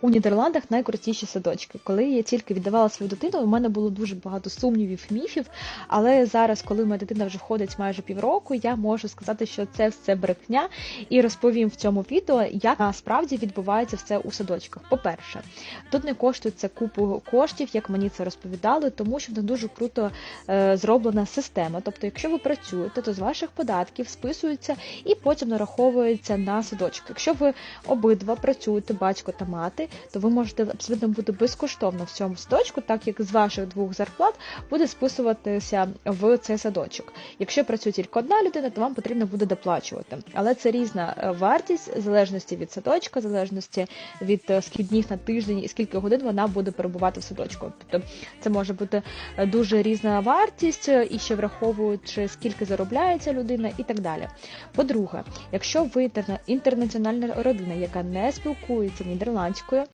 У Нідерландах найкрутіші садочки. Коли я тільки віддавала свою дитину, у мене було дуже багато сумнівів, міфів. Але зараз, коли моя дитина вже ходить майже півроку, я можу сказати, що це все брехня, і розповім в цьому відео, як насправді відбувається все у садочках. По-перше, тут не коштується купу коштів, як мені це розповідали, тому що них дуже круто е, зроблена система. Тобто, якщо ви працюєте, то з ваших податків списується і потім нараховується на садочок. Якщо ви обидва працюєте, батько та мати, то ви можете абсолютно бути безкоштовно в цьому садочку, так як з ваших двох зарплат буде списуватися в цей садочок. Якщо працює тільки одна людина, то вам потрібно буде доплачувати. Але це різна е, вартість в залежності від садочка, в залежності від е, скільки днів на тиждень і скільки годин вона буде перебувати в садочку. Тобто це може бути е, дуже різна вартість, і ще враховуючи скільки заробляється людина і так далі. По-друге, якщо ви інтернаціональна родина, яка не спілкується нідерландською,